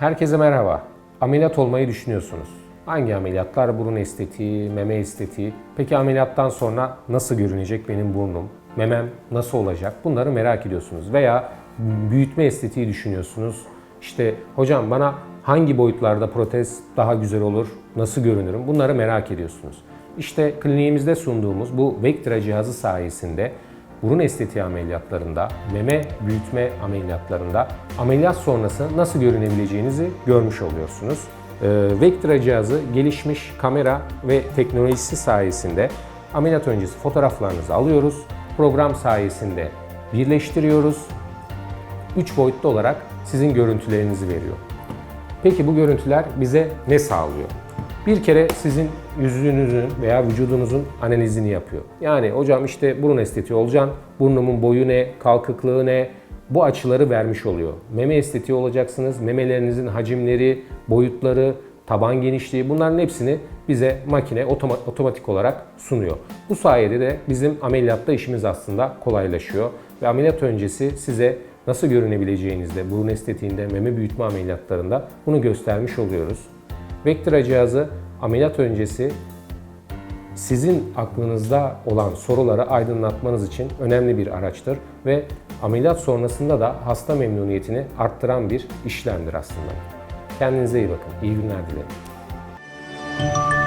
Herkese merhaba. Ameliyat olmayı düşünüyorsunuz. Hangi ameliyatlar? Burun estetiği, meme estetiği. Peki ameliyattan sonra nasıl görünecek benim burnum? Memem nasıl olacak? Bunları merak ediyorsunuz. Veya büyütme estetiği düşünüyorsunuz. İşte hocam bana hangi boyutlarda protez daha güzel olur? Nasıl görünürüm? Bunları merak ediyorsunuz. İşte kliniğimizde sunduğumuz bu Vectra cihazı sayesinde burun estetiği ameliyatlarında, meme büyütme ameliyatlarında ameliyat sonrası nasıl görünebileceğinizi görmüş oluyorsunuz. Ee, Vectra cihazı gelişmiş kamera ve teknolojisi sayesinde ameliyat öncesi fotoğraflarınızı alıyoruz. Program sayesinde birleştiriyoruz. 3 boyutlu olarak sizin görüntülerinizi veriyor. Peki bu görüntüler bize ne sağlıyor? Bir kere sizin yüzünüzün veya vücudunuzun analizini yapıyor. Yani hocam işte burun estetiği olacaksın, burnumun boyu ne, kalkıklığı ne, bu açıları vermiş oluyor. Meme estetiği olacaksınız, memelerinizin hacimleri, boyutları, taban genişliği bunların hepsini bize makine otoma- otomatik olarak sunuyor. Bu sayede de bizim ameliyatta işimiz aslında kolaylaşıyor ve ameliyat öncesi size nasıl görünebileceğinizde burun estetiğinde, meme büyütme ameliyatlarında bunu göstermiş oluyoruz. Vectra cihazı ameliyat öncesi sizin aklınızda olan soruları aydınlatmanız için önemli bir araçtır ve ameliyat sonrasında da hasta memnuniyetini arttıran bir işlemdir aslında. Kendinize iyi bakın. İyi günler dilerim.